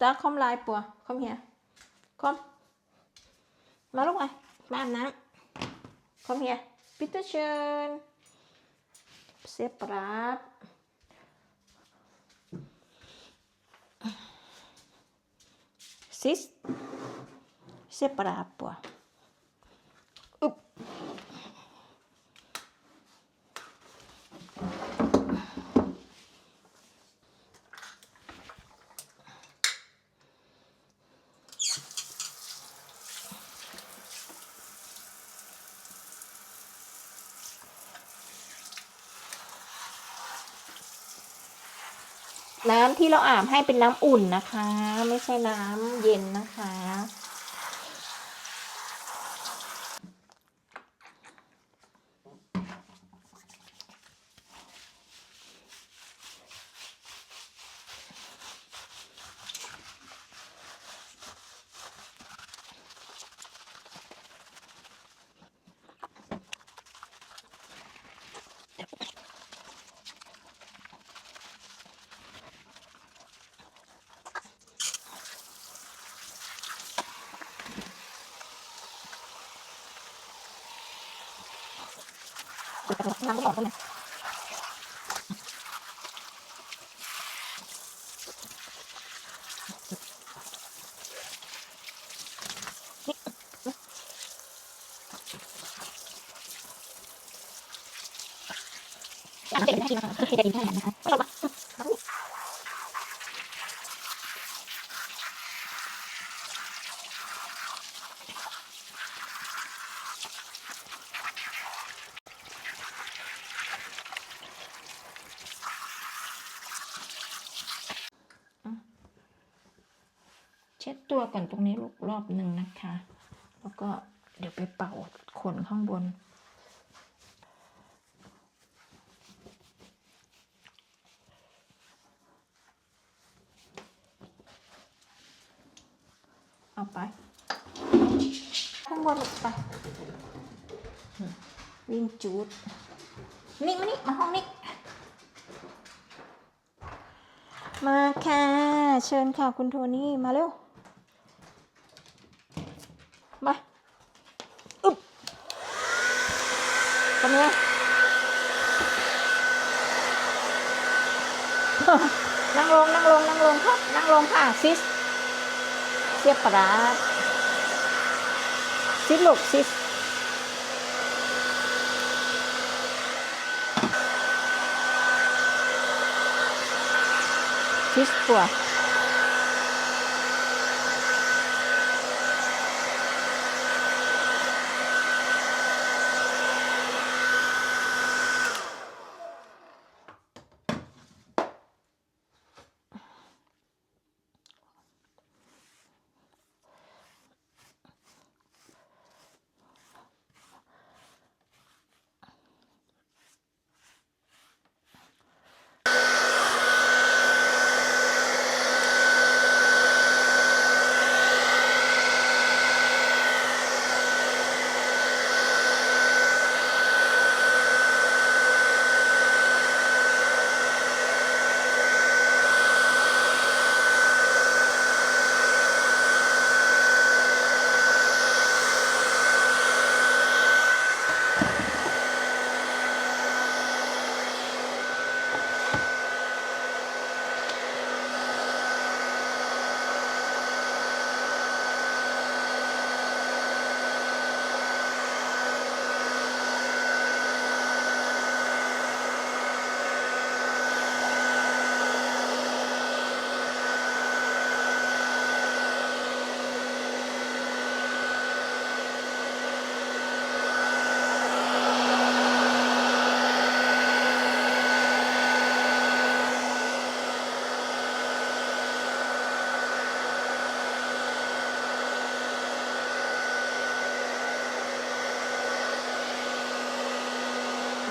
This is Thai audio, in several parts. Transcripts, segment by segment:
Da kom Leipur. Kom her. Kom. มาลูกไปมาอาบน้ำ Kom her. Bitte schön. Separat. Sist. Separat på. Upp. น้ำที่เราอาบให้เป็นน้ำอุ่นนะคะ ไม่ใช่น้ำเย็นนะคะ น้ำก็ออกตรงไหนน้ำเด็กไม่ได้กินนะคะเด็กกินแค่ไหนนะคะไม่หรอกเช็ดตัวก่อนตรงนี้ลูกรอบหนึ่งนะคะ แล้วก็เดี๋ยวไปเป่าขนข้างบน เอาไป ข้างบนลูกไป วิ่งจูด นี่มานี่ มาห้องนี้มาค่ะ เชิญค่ะ คุณโทนี่ มาเร็ว มาอึ๊บ ทำไงนั่งลงนั่งลงนั่งลงครับ นั่งลงค่ะซิสเสียบปลาซิสลูกซิสซิสตัว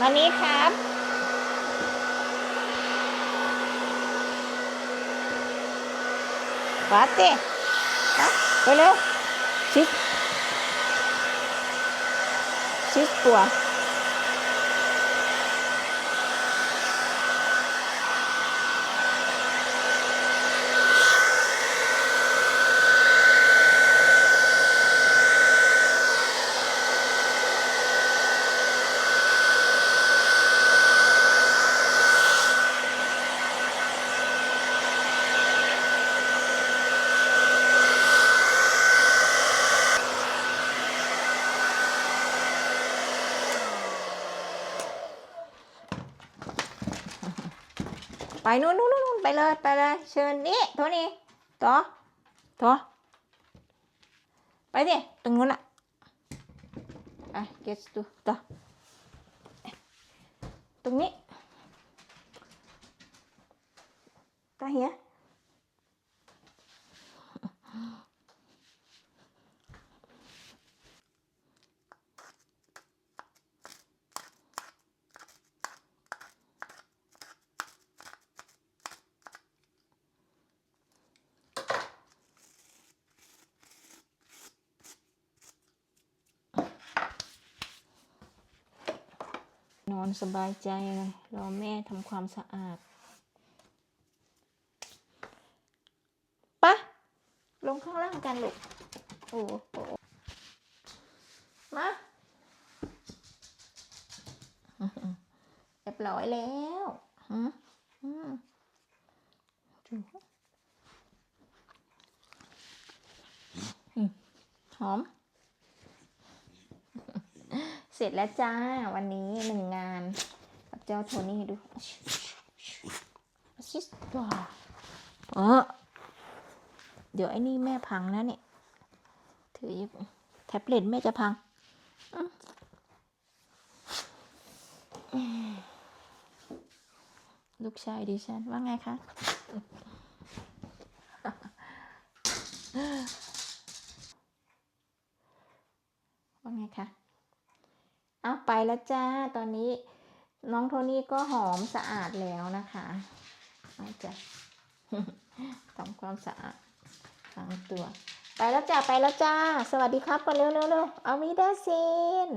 มานี้ครับวาเต้นะไปเร็วชิดชิดตัว ไปนู่นนู่นนู่นไปเลยไปเลย เชิญนี่โทนี่ต่อต่อไปสิตรงนู้นอะไปเกสตูต่อตรงนี้ตาเฮีย นอนสบายใจเลยรอแม่ทำความสะอาดปะลงข้างล่างกันลูก โอ้โห มาเรียบร้อยแล้วอืมอืมดูอืมหอม เสร็จแล้วจ้า วันนี้หนึ่งงาน กับเจ้าโทนี่ดูชิสตัวเออเดี๋ยวไอ้นี่แม่พังนะเนี่ย ถือยแท็บเล็ตแม่จะพังลูกชายดิฉันว่าไงคะ ว่าไงคะ เอาไปแล้วจ้า ตอนนี้น้องโทนี่ก็หอมสะอาดแล้วนะคะเอาจ้ะทำความสะอาดทั้งตัว ไปแล้วจ้า ไปแล้วจ้า สวัสดีครับก่อนเร็วเร็วเร็วเอามิดาซิน